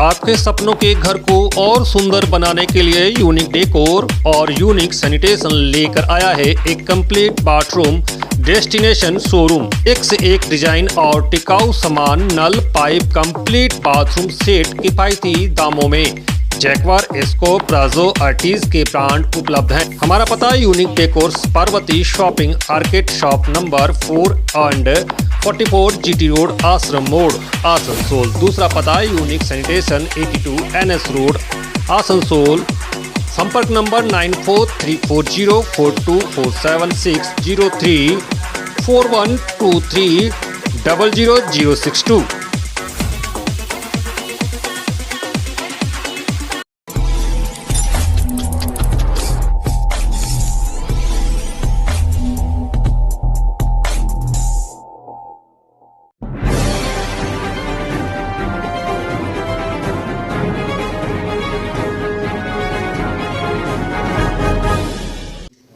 आपके सपनों के घर को और सुंदर बनाने के लिए यूनिक डेकोर और यूनिक सैनिटेशन लेकर आया है एक कंप्लीट बाथरूम डेस्टिनेशन शोरूम एक से एक डिज़ाइन और टिकाऊ सामान, नल, पाइप कंप्लीट बाथरूम सेट किफायती दामों में। जैकवार, एस्को, प्राजो, आर्टिज के ब्रांड उपलब्ध हैं। हमारा पता unique decor Parvati shopping arcade shop number four and 44 GT road, Ashram Mor Asansol दूसरा पता unique sanitation eighty two N S road Asansol संपर्क number nine four three four zero four two four seven six zero three four one two three double zero zero six two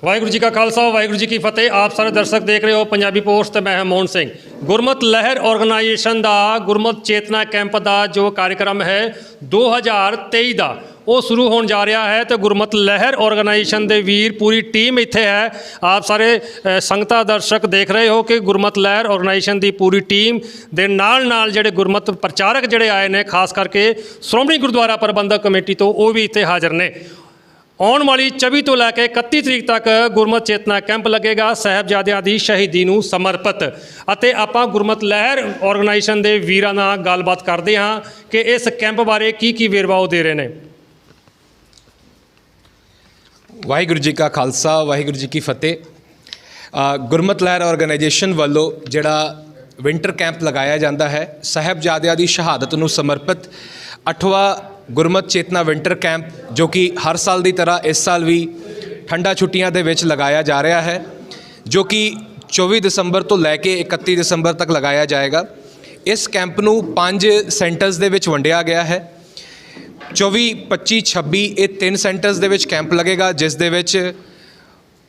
Waheguru ji ਕਾ ਖਾਲਸਾ ਵਾਹਿਗੁਰੂ ਜੀ ਕੀ ਫਤਿਹ। ਆਪ ਸਾਰੇ ਦਰਸ਼ਕ ਦੇਖ ਰਹੇ ਹੋ Punjabi post ਤੇ ਮੈਂ ਹਾਂ ਮੋਹਨ ਸਿੰਘ। ਗੁਰਮਤ ਲਹਿਰ ਆਰਗੇਨਾਈਜੇਸ਼ਨ ਦਾ ਗੁਰਮਤ ਚੇਤਨਾ ਕੈਂਪ ਦਾ ਜੋ ਕਾਰਜਕ੍ਰਮ ਹੈ 2023 ਦਾ ਉਹ ਸ਼ੁਰੂ ਹੋਣ ਜਾ ਰਿਹਾ ਹੈ ਤੇ ਗੁਰਮਤ ਲਹਿਰ ਆਰਗੇਨਾਈਜੇਸ਼ਨ ਦੇ ਵੀਰ ਪੂਰੀ ਟੀਮ ਇੱਥੇ ਹੈ। ਆਪ ਸਾਰੇ ਅ, ਸੰਗਤਾਂ ਦਰਸ਼ਕ ਦੇਖ ਰਹੇ ਹੋ ਕਿ ਗੁਰਮਤ ਲਹਿਰ ਆਰਗੇਨਾਈਜੇਸ਼ਨ ਦੀ ਪੂਰੀ ਟੀਮ ਦੇ ਨਾਲ ਨਾਲ ਜਿਹੜੇ ਗੁਰਮਤ ਪ੍ਰਚਾਰਕ ਜਿਹੜੇ ਆਏ ਨੇ ਖਾਸ ਕਰਕੇ ਸ਼੍ਰੋਮਣੀ ਗੁਰਦੁਆਰਾ ਪ੍ਰਬੰਧਕ ਕਮੇਟੀ ਤੋਂ ਉਹ ਵੀ ਇੱਥੇ ਹਾਜ਼ਰ ਨੇ। ਆਉਣ ਵਾਲੀ 24 ਤੋਂ ਲੈ ਕੇ 31 ਤਰੀਕ ਤੱਕ ਗੁਰਮਤ ਚੇਤਨਾ ਕੈਂਪ ਲੱਗੇਗਾ, ਸਾਹਿਬਜ਼ਾਦਿਆਂ ਦੀ ਸ਼ਹੀਦੀ ਨੂੰ ਸਮਰਪਿਤ। ਅਤੇ ਆਪਾਂ ਗੁਰਮਤ ਲਹਿਰ ਆਰਗੇਨਾਈਜੇਸ਼ਨ ਦੇ ਵੀਰਾਂ ਨਾਲ ਗੱਲਬਾਤ ਕਰਦੇ ਹਾਂ ਕਿ ਇਸ ਕੈਂਪ ਬਾਰੇ ਕੀ ਕੀ ਵੇਰਵਾ ਉਹ ਦੇ ਰਹੇ ਨੇ। ਵਾਹਿਗੁਰੂ ਜੀ ਕਾ ਖਾਲਸਾ, ਵਾਹਿਗੁਰੂ ਜੀ ਕੀ ਫਤਿਹ। ਗੁਰਮਤ ਲਹਿਰ ਆਰਗੇਨਾਈਜੇਸ਼ਨ ਵੱਲੋਂ ਜਿਹੜਾ ਵਿੰਟਰ ਕੈਂਪ ਲਗਾਇਆ ਜਾਂਦਾ ਹੈ, ਸਾਹਿਬਜ਼ਾਦਿਆਂ ਦੀ ਸ਼ਹਾਦਤ ਨੂੰ ਸਮਰਪਿਤ 8ਵਾਂ ਗੁਰਮਤ ਚੇਤਨਾ ਵਿੰਟਰ ਕੈਂਪ, ਜੋ ਕਿ ਹਰ ਸਾਲ ਦੀ ਤਰ੍ਹਾਂ ਇਸ ਸਾਲ ਵੀ ਠੰਡਾ ਛੁੱਟੀਆਂ ਦੇ ਵਿੱਚ ਲਗਾਇਆ ਜਾ ਰਿਹਾ ਹੈ, ਜੋ ਕਿ 24 ਦਸੰਬਰ ਤੋਂ ਲੈ ਕੇ 31 ਦਸੰਬਰ ਤੱਕ ਲਗਾਇਆ ਜਾਏਗਾ। ਇਸ ਕੈਂਪ ਨੂੰ ਪੰਜ ਸੈਂਟਰਸ ਦੇ ਵਿੱਚ ਵੰਡਿਆ ਗਿਆ ਹੈ। 24 25 26 ਇਹ ਤਿੰਨ ਸੈਂਟਰਸ ਦੇ ਵਿੱਚ ਕੈਂਪ ਲੱਗੇਗਾ, ਜਿਸ ਦੇ ਵਿੱਚ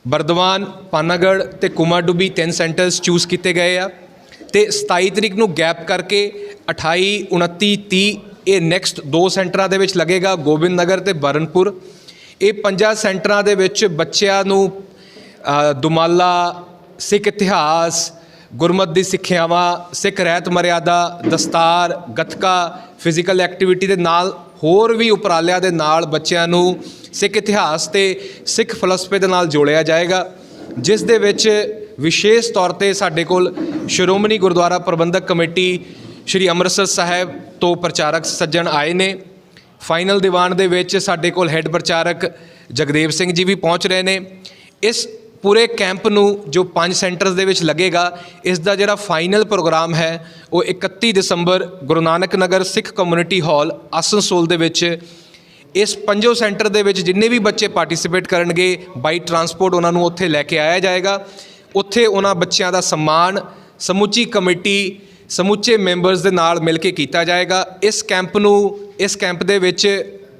ਬਰਦਵਾਨ ਪਾਨਾਗੜ ਤੇ ਕੁਮਾਰਡੁਬੀ ਤਿੰਨ ਸੈਂਟਰਸ ਚੂਜ਼ ਕੀਤੇ ਗਏ ਆ। ਤੇ 27 ਤਰੀਕ ਨੂੰ ਗੈਪ ਕਰਕੇ 28 29 30 ਇਹ ਨੈਕਸਟ ਦੋ ਸੈਂਟਰਾਂ ਦੇ ਵਿੱਚ ਲੱਗੇਗਾ, ਗੋਬਿੰਦ ਨਗਰ ਤੇ ਬਰਨਪੁਰ। ਇਹ ਪੰਜਾਂ ਸੈਂਟਰਾਂ ਦੇ ਵਿੱਚ ਬੱਚਿਆਂ ਨੂੰ ਦੁਮਾਲਾ, ਸਿੱਖ ਇਤਿਹਾਸ, ਗੁਰਮਤ ਦੀ ਸਿੱਖਿਆਵਾਂ, ਸਿੱਖ ਰਹਿਤ ਮਰਿਆਦਾ, ਦਸਤਾਰ, ਗੱਤਕਾ ਫਿਜ਼ੀਕਲ ਐਕਟੀਵਿਟੀ ਦੇ ਨਾਲ ਹੋਰ ਵੀ ਉਪਰਾਲਿਆਂ ਦੇ ਨਾਲ ਬੱਚਿਆਂ ਨੂੰ ਸਿੱਖ ਇਤਿਹਾਸ ਤੇ ਸਿੱਖ ਫਲਸਫੇ ਦੇ ਨਾਲ ਜੋੜਿਆ ਜਾਏਗਾ, ਜਿਸ ਦੇ ਵਿੱਚ ਵਿਸ਼ੇਸ਼ ਤੌਰ ਤੇ ਸਾਡੇ ਕੋਲ ਸ਼੍ਰੋਮਣੀ ਗੁਰਦੁਆਰਾ ਪ੍ਰਬੰਧਕ ਕਮੇਟੀ ਸ਼੍ਰੀ ਅੰਮ੍ਰਿਤਸਰ ਸਾਹਿਬ ਤੋਂ ਪ੍ਰਚਾਰਕ ਸੱਜਣ ਆਏ ਨੇ। ਫਾਈਨਲ ਦੀਵਾਨ ਦੇ ਵਿੱਚ ਸਾਡੇ ਕੋਲ ਹੈੱਡ ਪ੍ਰਚਾਰਕ ਜਗਦੇਵ ਸਿੰਘ ਜੀ ਵੀ ਪਹੁੰਚ ਰਹੇ ਨੇ। ਇਸ ਪੂਰੇ ਕੈਂਪ ਨੂੰ ਜੋ ਪੰਜ ਸੈਂਟਰਸ ਦੇ ਵਿੱਚ ਲੱਗੇਗਾ, ਇਸ ਦਾ ਜਿਹੜਾ ਫਾਈਨਲ ਪ੍ਰੋਗਰਾਮ ਹੈ, ਉਹ 31 ਦਸੰਬਰ ਗੁਰੂ ਨਾਨਕ ਨਗਰ ਸਿੱਖ ਕਮਿਊਨਿਟੀ ਹਾਲ, ਆਸਨਸੋਲ ਦੇ ਵਿੱਚ। ਇਸ ਪੰਜੋ ਸੈਂਟਰ ਦੇ ਵਿੱਚ ਜਿੰਨੇ ਵੀ ਬੱਚੇ ਪਾਰਟਿਸਿਪੇਟ ਕਰਨਗੇ, ਬਾਈ ਟਰਾਂਸਪੋਰਟ ਉਹਨਾਂ ਨੂੰ ਉੱਥੇ ਲੈ ਕੇ ਆਇਆ ਜਾਏਗਾ। ਉੱਥੇ ਉਹਨਾਂ ਬੱਚਿਆਂ ਦਾ ਸਨਮਾਨ ਸਮੁੱਚੀ ਕਮੇਟੀ ਸਮੁੱਚੇ ਮੈਂਬਰਸ ਦੇ ਨਾਲ ਮਿਲ ਕੇ ਕੀਤਾ ਜਾਏਗਾ। ਇਸ ਕੈਂਪ ਨੂੰ, ਇਸ ਕੈਂਪ ਦੇ ਵਿੱਚ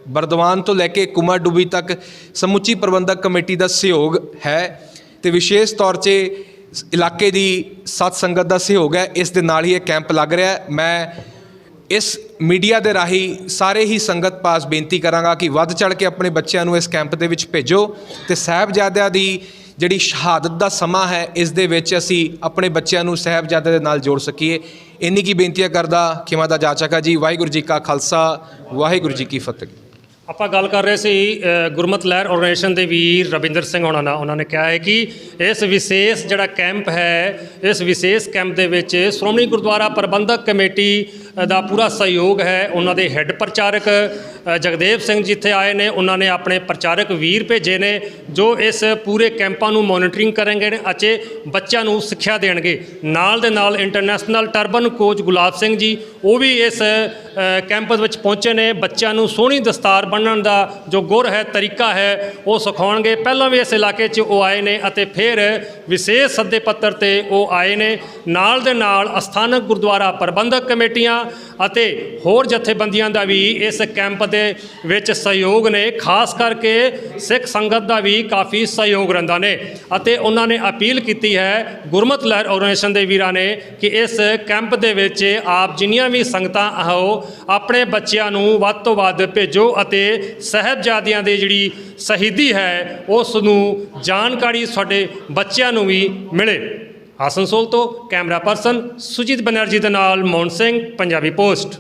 ਬਰਦਵਾਨ ਤੋਂ ਲੈ ਕੇ ਕੁਮਾ ਡੁਬੀ ਤੱਕ ਸਮੁੱਚੀ ਪ੍ਰਬੰਧਕ ਕਮੇਟੀ ਦਾ ਸਹਿਯੋਗ ਹੈ ਤੇ ਵਿਸ਼ੇਸ਼ ਤੌਰ 'ਤੇ ਇਲਾਕੇ ਦੀ ਸਤ ਸੰਗਤ ਦਾ ਸਹਿਯੋਗ ਹੈ। ਇਸ ਦੇ ਨਾਲ ਹੀ ਇਹ ਕੈਂਪ ਲੱਗ ਰਿਹਾ ਮੈਂ ਇਸ ਮੀਡੀਆ ਦੇ ਰਾਹੀਂ ਸਾਰੇ ਹੀ ਸੰਗਤ ਪਾਸ ਬੇਨਤੀ ਕਰਾਂਗਾ ਕਿ ਵੱਧ ਚੜ ਕੇ ਆਪਣੇ ਬੱਚਿਆਂ ਨੂੰ ਇਸ ਕੈਂਪ ਦੇ ਵਿੱਚ ਭੇਜੋ ਤੇ ਸਾਹਿਬਜ਼ਾਦਿਆਂ ਦੀ ਜਿਹੜੀ ਸ਼ਹਾਦਤ ਦਾ ਸਮਾਂ ਹੈ ਇਸ ਦੇ ਵਿੱਚ ਅਸੀਂ ਆਪਣੇ ਬੱਚਿਆਂ ਨੂੰ ਸਾਹਿਬਜ਼ਾਦੇ ਦੇ ਨਾਲ ਜੋੜ ਸਕੀਏ। ਇੰਨੀ ਕੀ ਬੇਨਤੀਆਂ ਕਰਦਾ ਖਿਮਾ ਦਾ ਜਾਚਕਾ ਜੀ ਵਾਹਿਗੁਰੂ ਜੀ ਕਾ ਖਾਲਸਾ ਵਾਹਿਗੁਰੂ ਜੀ ਕੀ ਫਤਿਹ। ਆਪਾਂ ਗੱਲ ਕਰ ਰਹੇ ਸੀ ਅ, ਗੁਰਮਤ ਲਹਿਰ ਆਰਗੇਨਾਈਜੇਸ਼ਨ ਦੇ ਵੀਰ ਰਵਿੰਦਰ ਸਿੰਘ ਹੋਣਾ ਨਾਲ। ਉਹਨਾਂ ਨੇ ਕਿਹਾ ਹੈ ਕਿ ਇਸ ਵਿਸ਼ੇਸ਼ ਜਿਹੜਾ ਕੈਂਪ ਹੈ ਇਸ ਵਿਸ਼ੇਸ਼ ਕੈਂਪ ਦੇ ਵਿੱਚ ਸ਼੍ਰੋਮਣੀ ਗੁਰਦੁਆਰਾ ਪ੍ਰਬੰਧਕ ਕਮੇਟੀ ਦਾ ਪੂਰਾ ਸਹਿਯੋਗ ਹੈ। ਉਹਨਾਂ ਦੇ ਹੈੱਡ ਪ੍ਰਚਾਰਕ ਜਗਦੇਵ ਸਿੰਘ ਜਿੱਥੇ ਆਏ ਨੇ ਉਹਨਾਂ ਨੇ ਆਪਣੇ ਪ੍ਰਚਾਰਕ ਵੀਰ ਭੇਜੇ ਨੇ ਜੋ ਇਸ ਪੂਰੇ ਕੈਂਪਾਂ ਨੂੰ ਮੋਨੀਟਰਿੰਗ ਕਰਨਗੇ ਅਤੇ ਬੱਚਿਆਂ ਨੂੰ ਸਿੱਖਿਆ ਦੇਣਗੇ। ਨਾਲ ਦੇ ਨਾਲ international turban coach Gulab Singh ji ਉਹ ਵੀ ਇਸ ਅ, ਕੈਂਪ ਵਿੱਚ ਪਹੁੰਚੇ ਨੇ। ਬੱਚਿਆਂ ਨੂੰ ਸੋਹਣੀ ਦਸਤਾਰ ਬੰਨਣ ਦਾ ਜੋ ਗੁਰ ਹੈ ਤਰੀਕਾ ਹੈ ਉਹ ਸਿਖਾਉਣਗੇ। ਪਹਿਲਾਂ ਵੀ ਇਸ ਇਲਾਕੇ 'ਚ ਉਹ ਆਏ ਨੇ ਅਤੇ ਫਿਰ ਵਿਸ਼ੇਸ਼ ਸੱਦੇ ਪੱਤਰ ਤੇ ਉਹ ਆਏ ਨੇ। ਨਾਲ ਦੇ ਨਾਲ ਅਸਥਾਨਕ ਗੁਰਦੁਆਰਾ ਪ੍ਰਬੰਧਕ ਕਮੇਟੀਆਂ ਅਤੇ ਹੋਰ ਜਥੇਬੰਦੀਆਂ ਦਾ ਵੀ ਇਸ ਕੈਂਪ ਦੇ ਵਿੱਚ ਸਹਿਯੋਗ ਨੇ, ਖਾਸ ਕਰਕੇ ਸਿੱਖ ਸੰਗਤ ਦਾ ਵੀ ਕਾਫੀ ਸਹਿਯੋਗ ਰਹਿੰਦਾ ਨੇ। ਅਤੇ ਉਹਨਾਂ ਨੇ ਅਪੀਲ ਕੀਤੀ ਹੈ, ਗੁਰਮਤ ਲਹਿਰ ਆਰਗੇਨਾਈਜੇਸ਼ਨ ਦੇ ਵੀਰਾਂ ਨੇ ਕਿ ਇਸ ਕੈਂਪ ਦੇ ਵਿੱਚ ਆਪ ਜਿੰਨੀਆਂ ਵੀ ਸੰਗਤਾਂ ਆਓ, ਆਪਣੇ ਬੱਚਿਆਂ ਨੂੰ ਵੱਧ ਤੋਂ ਵੱਧ ਭੇਜੋ ਅਤੇ ਸਹਿਬਜ਼ਾਦਿਆਂ ਦੇ ਜਿਹੜੀ ਸ਼ਹੀਦੀ ਹੈ, ਉਸ ਨੂੰ ਜਾਣਕਾਰੀ ਸਾਡੇ ਬੱਚਿਆਂ ਨੂੰ ਵੀ ਮਿਲੇ। ਆਸਨਸੋਲ ਤੋਂ ਕੈਮਰਾ ਪਰਸਨ ਸੁਜੀਤ ਬਨਰਜੀ ਦੇ ਨਾਲ ਮੌਨ ਸਿੰਘ ਪੰਜਾਬੀ ਪੋਸਟ।